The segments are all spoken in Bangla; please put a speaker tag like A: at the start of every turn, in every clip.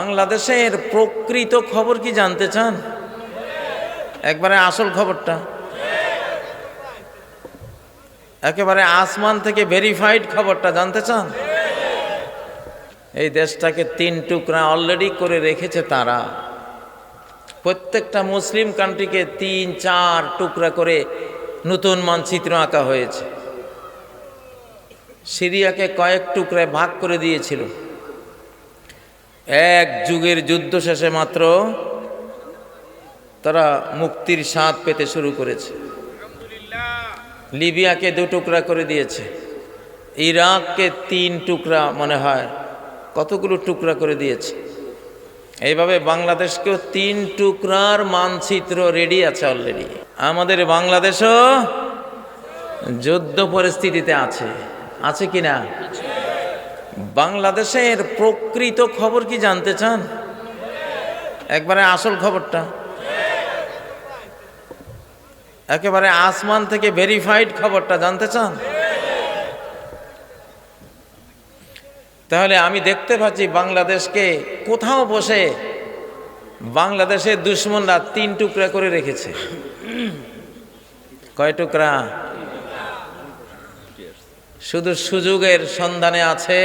A: বাংলাদেশের প্রকৃত খবর কি জানতে চান? একবারে আসল খবরটা। একেবারে আসমান থেকে ভেরিফাইড খবরটা জানতে চান? এই দেশটাকে তিন টুকরা অলরেডি করে রেখেছে তারা। প্রত্যেকটা মুসলিম কান্ট্রিকে তিন, চার টুকরা করে নতুন মানচিত্র আঁকা হয়েছে। সিরিয়াকে কয়েক টুকরায় ভাগ করে দিয়েছিল। এক যুগের যুদ্ধ শেষে মাত্র তারা মুক্তির স্বাদ পেতে শুরু করেছে। লিবিয়াকে দু টুকরা করে দিয়েছে। ইরাককে তিন টুকরা মনে হয় কতগুলো টুকরা করে দিয়েছে। এইভাবে বাংলাদেশকেও তিন টুকরার মানচিত্র রেডি আছে অলরেডি আমাদের বাংলাদেশও যুদ্ধ পরিস্থিতিতে আছে। আছে কি না বাংলাদেশের প্রকৃত খবর কি জানতে চান? একবারে আসল খবরটা। একেবারে আসমান থেকে ভেরিফাইড খবরটা জানতে চান? তাহলে আমি দেখতে পাচ্ছি বাংলাদেশকে কোথাও বসে বাংলাদেশের দুশ্মনরা তিন টুকরা করে রেখেছে। কয় টুকরা? শুধু সুযোগের সন্ধানে আছে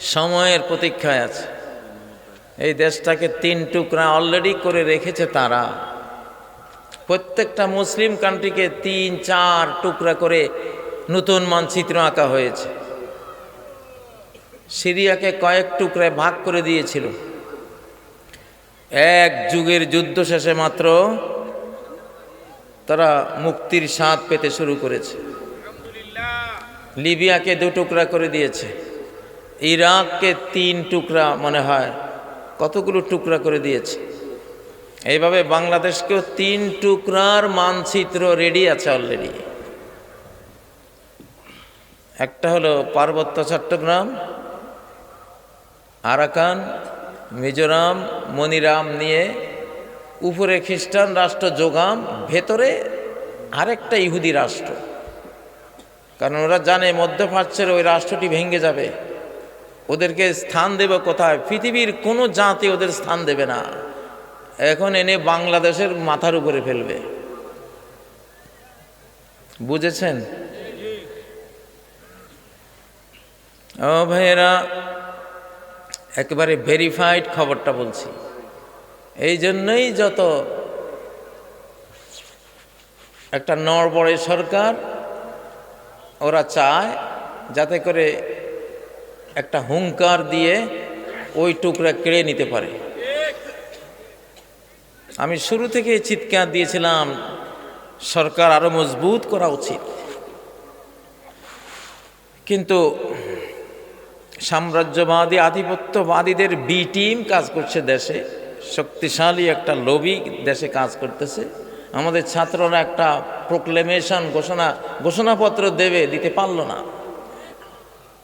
A: সময়ের প্রতীক্ষায় আছে। এই দেশটাকে তিন টুকরা অলরেডি করে রেখেছে তারা। প্রত্যেকটা মুসলিম কান্ট্রিকে তিন চার টুকরা করে নতুন মানচিত্র আঁকা হয়েছে। সিরিয়াকে কয়েক টুকরায় ভাগ করে দিয়েছিল। এক যুগের যুদ্ধ শেষে মাত্র তারা মুক্তির স্বাদ পেতে শুরু করেছে। লিবিয়াকে দু টুকরা করে দিয়েছে। ইরাককে তিন টুকরা মনে হয়, কতগুলো টুকরা করে দিয়েছে। এইভাবে বাংলাদেশকেও তিন টুকরার মানচিত্র রেডি আছে অলরেডি একটা হলো পার্বত্য চট্টগ্রাম, আরাকান, মিজোরাম, মনিরাম নিয়ে উপরে খ্রিস্টান রাষ্ট্র যোগাম, ভেতরে আরেকটা ইহুদি রাষ্ট্র। কারণ ওরা জানে মধ্যপ্রাচ্যের ওই রাষ্ট্রটি ভেঙে যাবে। ওদেরকে স্থান দেবে কোথায়? পৃথিবীর কোনো জাতি ওদের স্থান দেবে না। এখন এনে বাংলাদেশের মাথার উপরে ফেলবে। বুঝেছেন? ও ভাইয়েরা, একেবারে ভেরিফাইড খবরটা বলছি। এই জন্যই যত একটা নড়বড়ে সরকার, ওরা চায় যাতে করে একটা হুঙ্কার দিয়ে ওই টুকরা কেড়ে নিতে পারে। আমি শুরু থেকে চিৎকার দিয়েছিলাম, সরকার আরও মজবুত করা উচিত। কিন্তু সাম্রাজ্যবাদী, আধিপত্যবাদীদের বি টিম কাজ করছে দেশে, শক্তিশালী একটা লবি দেশে কাজ করতেছে। আমাদের ছাত্ররা একটা প্রোক্লেমেশন ঘোষণা, ঘোষণাপত্র দেবে, দিতে পারল না।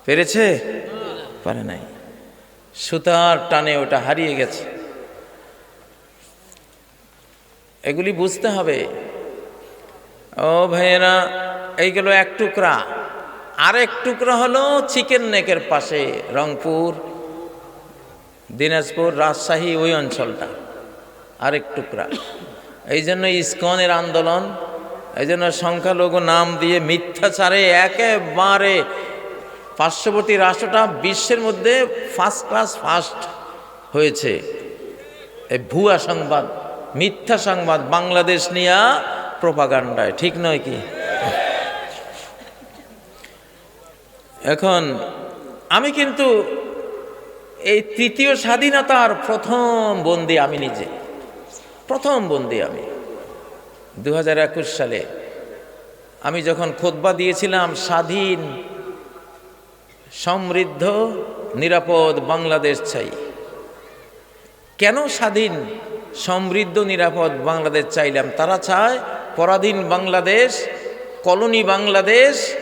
A: পেরেছে? পারে নাই। সুতার টানে ওটা হারিয়ে গেছে। এগুলি বুঝতে হবে। ও ভাইয়েরা, এইগুলো এক টুকরা। আরেক টুকরা হলো চিকেন নেকের পাশে রংপুর, দিনাজপুর, রাজশাহী ওই অঞ্চলটা। আরেক টুকরা। এই জন্য ইস্কনের আন্দোলন এই জন্য সংখ্যালঘু নাম দিয়ে মিথ্যাচারে একেবারে পার্শ্ববর্তী রাষ্ট্রটা বিশ্বের মধ্যে ফার্স্ট ক্লাস ফার্স্ট হয়েছে। এই ভুয়া সংবাদ, মিথ্যা সংবাদ বাংলাদেশ নিয়ে প্রপাগান্ডায়, ঠিক নয় কি? এখন আমি কিন্তু এই তৃতীয় স্বাধীনতার প্রথম বন্দি আমি নিজে। প্রথম বন্দি আমি। দু হাজার একুশ সালে আমি যখন খোদবা দিয়েছিলাম স্বাধীন সমৃদ্ধ, নিরাপদ বাংলাদেশ চাই। কেন স্বাধীন, সমৃদ্ধ, নিরাপদ বাংলাদেশ চাইলাম? তারা চায় পরাধীন বাংলাদেশ, কলোনি বাংলাদেশ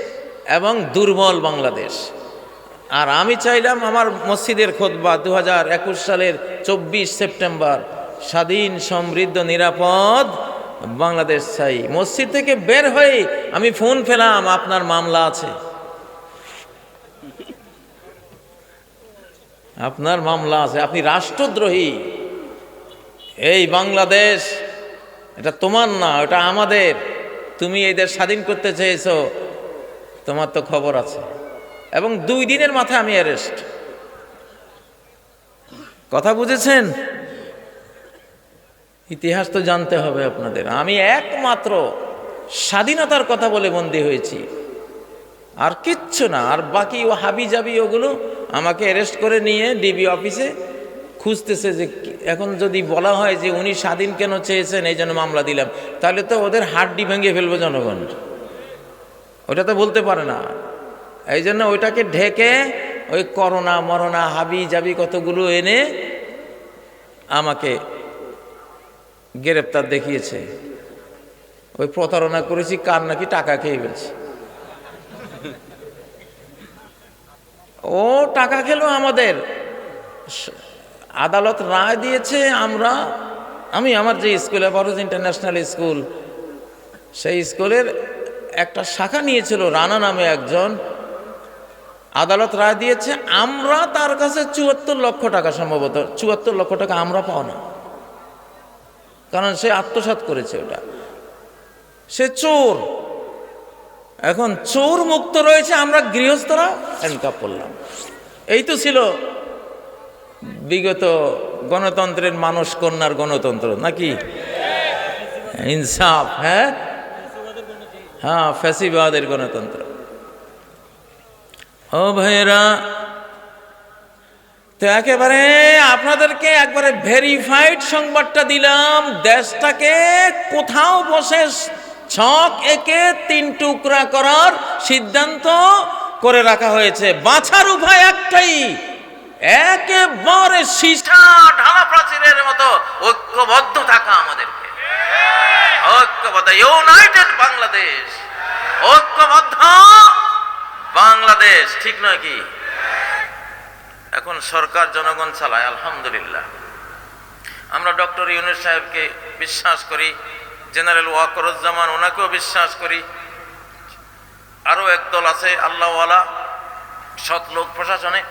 A: এবং দুর্বল বাংলাদেশ। আর আমি চাইলাম আমার মসজিদের খোদবা দু হাজার একুশ সালের চব্বিশ সেপ্টেম্বর। স্বাধীন, সমৃদ্ধ, নিরাপদ বাংলাদেশ চাই। মসজিদ থেকে বের হয়ে আমি ফোন পেলাম, আপনার মামলা আছে। আপনার মামলা আছে, আপনি রাষ্ট্রদ্রোহী। এই বাংলাদেশ, এটা তোমার না এটা আমাদের। তুমি এই দেশ স্বাধীন করতে চেয়েছো, তোমার তো খবর আছে। এবং দুই দিনের মাথায় আমি অ্যারেস্ট কথা বুঝেছেন? ইতিহাস তো জানতে হবে আপনাদের। আমি একমাত্র স্বাধীনতার কথা বলে বন্দী হয়েছি। আর কিচ্ছু না, আর বাকি ও হাবি জাবি ওগুলো আমাকে অ্যারেস্ট করে নিয়ে ডিবি অফিসে খুঁজতেছে যে এখন যদি বলা হয় যে উনি স্বাধীন কেন চেয়েছেন, এই জন্য মামলা দিলাম, তাহলে তো ওদের হাড্ডি ভেঙে ফেলবে জনগণ। ওটা তো বলতে পারে না। এই জন্য ওইটাকে ঢেকে ওই করোনা, মরনা হাবি জাবি কতগুলো এনে আমাকে গ্রেপ্তার দেখিয়েছে। ওই প্রতারণা করেছি, কার নাকি টাকা খেয়ে ফেলছি। ও টাকা খেলো আমাদের। আদালত রায় দিয়েছে আমরা, আমি আমার যে স্কুলে বড় ইন্টারন্যাশনাল স্কুল, সেই স্কুলের একটা শাখা নিয়েছিল, রানা নামে একজন। আদালত রায় দিয়েছে, আমরা তার কাছে চুয়াত্তর লক্ষ টাকা সম্ভবত, চুয়াত্তর লক্ষ টাকা আমরা পাও না। কারণ সে আত্মসাৎ করেছে ওটা। সে চোর। এখন চোর মুক্ত রয়েছে আমরা গৃহস্থরা? হ্যান্ডকাপ করলাম এই তো ছিল বিগত গণতন্ত্রের মানুষ কন্যার গণতন্ত্র, নাকি? ইনসাফ হ্যাঁ? হ্যাঁ ফ্যাসিবাদের গণতন্ত্র। ও ভাইয়েরা, তো একেবারে আপনাদেরকে একবারে ভেরিফাইড সংবাদটা দিলাম, দেশটাকে কোথাও বসে ছক একে তিন টুকরা করার সিদ্ধান্ত করে রাখা হয়েছে। বাছার উপায় একটাই, একেবারে সীসা ঢালা প্রাচীরের মতো ঐক্যবদ্ধ থাকা আমাদেরকে। ঐক্যবদ্ধ ইউনাইটেড বাংলাদেশ। ঐক্যবদ্ধ বাংলাদেশ, ঠিক নয় কি? এখন সরকার জনগণ চালায়, আলহামদুলিল্লাহ। আমরা ডক্টর ইউনুস সাহেবকে বিশ্বাস করি জেনারেল ওয়াকরুজ্জামান, ওনাকেও বিশ্বাস করি। আরও একদল আছে, আল্লাহওয়ালা, সৎ লোক প্রশাসনে।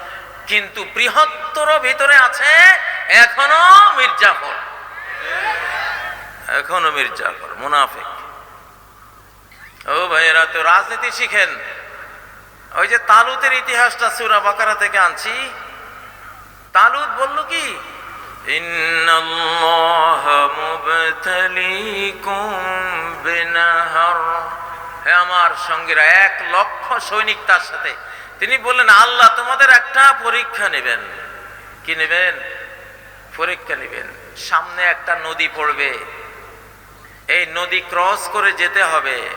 A: কিন্তু বৃহত্তর ভিতরে আছে এখনও মির্জাফর। এখনও মির্জাফর, মুনাফিক। ও ভাইয়েরা, তো রাজনীতি শিখেন। ওই যে তালুতের ইতিহাসটা সুরা বাকারা থেকে আনছি। তালুত বলল কি? বিনাহার আমার সঙ্গীরা, এক লক্ষ সৈনিক তার সাথে। তিনি বললেন, আল্লাহ তোমাদের একটা পরীক্ষা নেবেন। কি নেবেন? পরীক্ষা নেবেন। সামনে একটা নদী পড়বে। এই নদী ক্রস করে যেতে হবে।